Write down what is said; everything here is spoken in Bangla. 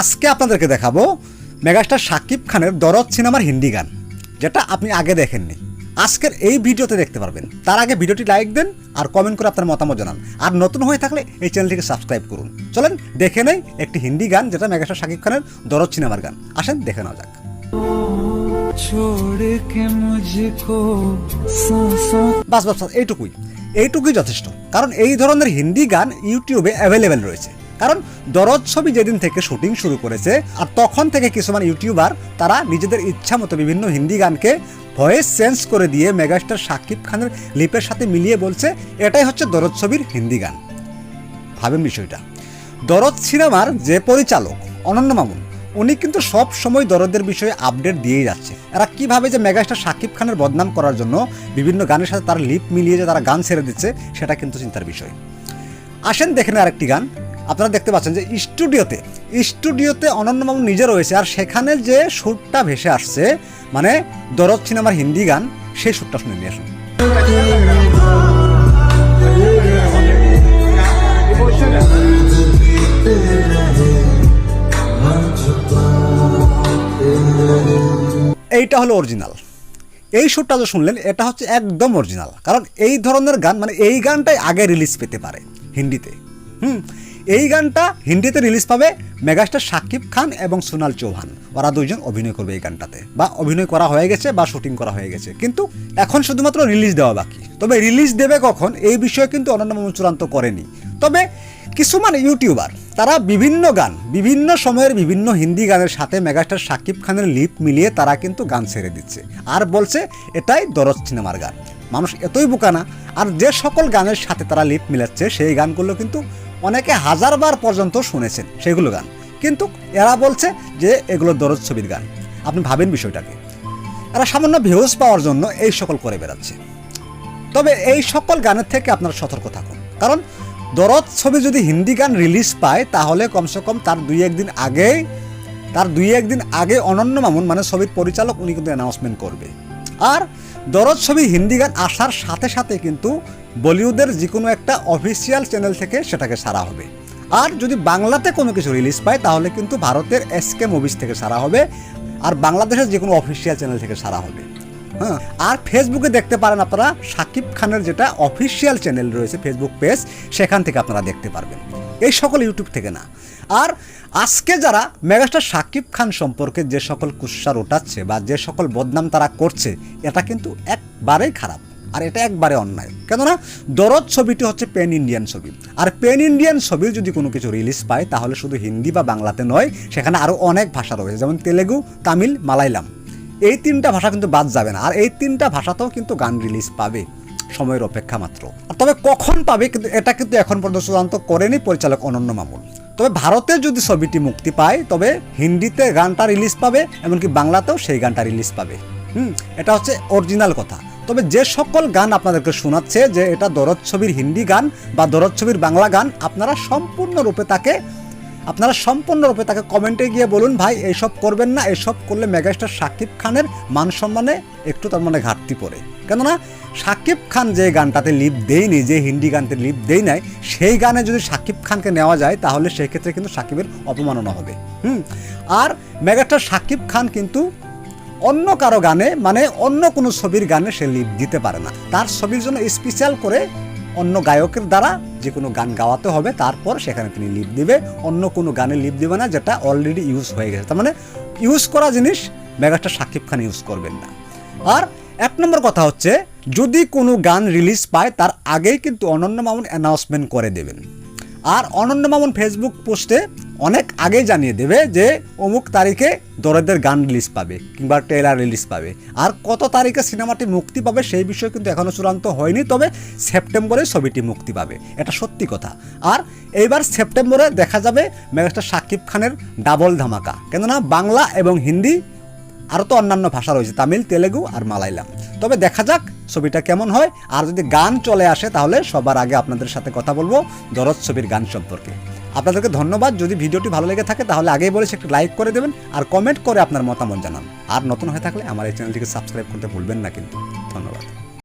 আজকে আপনাদেরকে দেখাবো মেগাস্টার সাকিব খানের দরদ সিনেমার হিন্দি গান যেটা আপনি আগে দেখেননি। আজকের এই ভিডিওতে দেখতে পারবেন। তার আগে ভিডিওটি লাইক দেন আর কমেন্ট করে আপনার মতামত জানান। আর নতুন হয়ে থাকলে এই চ্যানেলটিকে সাবস্ক্রাইব করুন। চলেন দেখে নেই একটি হিন্দি গান যেটা মেগাস্টার শাকিব খানের দরদ সিনেমার গান। আসেন দেখে নেওয়া যাক। বাস বাস এইটুকুই। এইটুকুই যথেষ্ট। কারণ এই ধরনের হিন্দি গান ইউটিউবে অ্যাভেলেবেল রয়েছে। কারণ দরদ ছবি যেদিন থেকে শুটিং শুরু করেছে, আর তখন থেকে কিছুমান ইউটিউবার তারা নিজেদের ইচ্ছা মতো বিভিন্ন হিন্দি গানকে ভয়েস চেঞ্জ করে দিয়ে মেগাস্টার শাকিব খানের লিপের সাথে মিলিয়ে বলছে, এটাই হচ্ছে দরদ ছবির হিন্দি গান। ভাবেন বিষয়টা। দরদ সিনেমার যে পরিচালক অনন্য মামুন উনি কিন্তু সব সময় দরদের বিষয়ে আপডেট দিয়েই যাচ্ছে। এরা কীভাবে যে মেগাস্টার শাকিব খানের বদনাম করার জন্য বিভিন্ন গানের সাথে তার লিপ মিলিয়ে যে তারা গান ছেড়ে দিচ্ছে, সেটা কিন্তু চিন্তার বিষয়। আসেন দেখেন আরেকটি গান। আপনারা দেখতে পাচ্ছেন যে স্টুডিওতে স্টুডিওতে অনন্যবাবু নিজে রয়েছে আর সেখানে যে সুরটা ভেসে আসছে মানে দরদ সিনেমার হিন্দি গান, সেই সুরটা শুনে নিয়ে আসুন। এইটা হলো অরিজিনাল এই সুরটা যে শুনলেন, এটা হচ্ছে একদম অরিজিনাল কারণ এই ধরনের গান মানে এই গানটাই আগে রিলিজ পেতে পারে হিন্দিতে। হুম? এই গানটা হিন্দিতে রিলিজ পাবে মেগাস্টার শাকিব খান এবং সোনাল চৌহান। ওরা দুইজন অভিনয় করবে এই গানটাতে। বা অভিনয় করা হয়ে গেছে বা শুটিং করা হয়ে গেছে। কিন্তু এখন শুধুমাত্র রিলিজ দেওয়া বাকি। তবে রিলিজ দেবে কখন, এই বিষয়ে কিন্তু অনন্য চূড়ান্ত করেনি। তবে কিছুমান ইউটিউবার, তারা বিভিন্ন গান, বিভিন্ন সময়ের বিভিন্ন হিন্দি গানের সাথে মেগাস্টার শাকিব খানের লিপ মিলিয়ে তারা কিন্তু গান ছেড়ে দিচ্ছে। আর বলছে, এটাই দরজ সিনেমার গান। মানুষ এতই বোকানা আর যে সকল গানের সাথে তারা লিপ মিলাচ্ছে, সেই গানগুলো কিন্তু অনেকে হাজারবার পর্যন্ত শুনেছেন সেগুলো গান। কিন্তু এরা বলছে যে, এগুলো দরজ ছবির গান। আপনি ভাবেন বিষয়টাকে। এরা সামান্য ভিউজ পাওয়ার জন্য এই সকল করে বেড়াচ্ছে। তবে এই সকল গানের থেকে আপনারা সতর্ক থাকুন। কারণ দরদ ছবি যদি হিন্দি গান রিলিজ পায়, তাহলে কমসে কম তার দুই একদিন আগেই তার দুই একদিন আগে অনন্য মামুন মানে ছবির পরিচালক, উনি কিন্তু অ্যানাউন্সমেন্ট করবে। আর দরদ ছবি হিন্দি গান আসার সাথে সাথে কিন্তু বলিউডের যে কোনো একটা অফিসিয়াল চ্যানেল থেকে সেটাকে সারা হবে। আর যদি বাংলাতে কোনো কিছু রিলিজ পায়, তাহলে কিন্তু ভারতের এসকে মুভিজ থেকে সারা হবে, আর বাংলাদেশের যে কোনো অফিসিয়াল চ্যানেল থেকে সারা হবে। হ্যাঁ। আর ফেসবুকে দেখতে পারেন আপনারা সাকিব খানের যেটা অফিসিয়াল চ্যানেল রয়েছে ফেসবুক পেজ সেখান থেকে আপনারা দেখতে পারবেন। এই সকল ইউটিউব থেকে না। আর আজকে যারা মেগাস্টার সাকিব খান সম্পর্কে যে সকল কুৎসার ওঠাচ্ছে বা যে সকল বদনাম তারা করছে, এটা কিন্তু একবারেই খারাপ। আর এটা একবারে অন্যায়। কেননা দরদ ছবিটি হচ্ছে পেন ইন্ডিয়ান ছবি। আর পেন ইন্ডিয়ান ছবির যদি কোনো কিছু রিলিজ পায়, তাহলে শুধু হিন্দি বা বাংলাতে নয়, সেখানে আরও অনেক ভাষা রয়েছে। যেমন তেলেগু, তামিল মালাইলাম এই তিনটা ভাষা কিন্তু বাদ যাবে না। আর এই তিনটা ভাষাতেও কিন্তু গান রিলিজ পাবে সময়ের অপেক্ষা মাত্র। তবে কখন পাবে কিন্তু এটা কিন্তু এখন পর্যন্ত চূড়ান্ত করেনি পরিচালক অনন্য মামুন। তবে ভারতে যদি ছবিটি মুক্তি পায়, তবে হিন্দিতে গানটা রিলিজ পাবে, এমনকি বাংলাতেও সেই গানটা রিলিজ পাবে। হুম, এটা হচ্ছে অরিজিনাল কথা। তবে যে সকল গান আপনাদেরকে শোনাচ্ছে, যে এটা দরদ ছবির হিন্দি গান বা দরদ ছবির বাংলা গান, আপনারা সম্পূর্ণরূপে তাকে আপনারা সম্পূর্ণরূপে তাকে কমেন্টে গিয়ে বলুন, ভাই এইসব করবেন না, এসব করলে মেগাস্টার সাকিব খানের মান সম্মানে একটু তার মানে ঘাটতি পড়ে। কেননা, সাকিব খান যে গানটাতে লিপ দেয়নি, যে হিন্দি গানতে লিপ দেই নাই, সেই গানে যদি সাকিব খানকে নেওয়া যায়, তাহলে সেই ক্ষেত্রে কিন্তু সাকিবের অপমাননা হবে। হুম, আর মেগাস্টার সাকিব খান কিন্তু অন্য কারও গানে মানে অন্য কোনো ছবির গানে সে লিপ দিতে পারে না। তার ছবির জন্য স্পেশাল করে অন্য গায়কের দ্বারা যে কোনো গান গাওয়াতে হবে, তারপর সেখানে তিনি লিপ দিবে। অন্য কোনো গানে লিপ দিবে না, যেটা অলরেডি ইউজ হয়ে গেছে। তার মানে ইউজ করা জিনিস মেগাস্টার সাকিব খান ইউজ করবেন না। আর এক নম্বর কথা হচ্ছে, যদি কোনো গান রিলিজ পায়, তার আগেই কিন্তু অনন্য মামুন অ্যানাউন্সমেন্ট করে দেবেন। আর অনন্য মামুন ফেসবুক পোস্টে অনেক আগে জানিয়ে দেবে যে অমুক তারিখে দরদের গান রিলিজ পাবে কিংবা ট্রেলার রিলিজ পাবে। আর কত তারিখে সিনেমাটি মুক্তি পাবে সেই বিষয়ে কিন্তু এখনও চূড়ান্ত হয়নি, তবে সেপ্টেম্বরে ছবিটি মুক্তি পাবে। এটা সত্যি কথা। আর এইবার সেপ্টেম্বরে দেখা যাবে মেগাস্টার শাকিব খানের ডাবল ধামাকা। কেননা বাংলা এবং হিন্দি, আরও তো অন্যান্য ভাষা রয়েছে, তামিল, তেলেগু আর মালাইলাম তবে দেখা যাক ছবিটা কেমন হয়। আর যদি গান চলে আসে তাহলে সবার আগে আপনাদের সাথে কথা বলব দরদ ছবির গান সম্পর্কে। আপনাদেরকে ধন্যবাদ। যদি ভিডিওটি ভালো লেগে থাকে, তাহলে আগেই বলেছি একটু লাইক করে দেবেন আর কমেন্ট করে আপনার মতামত জানান। আর নতুন হয়ে থাকলে আমার এই চ্যানেলটিকে সাবস্ক্রাইব করতে ভুলবেন না কিন্তু। ধন্যবাদ।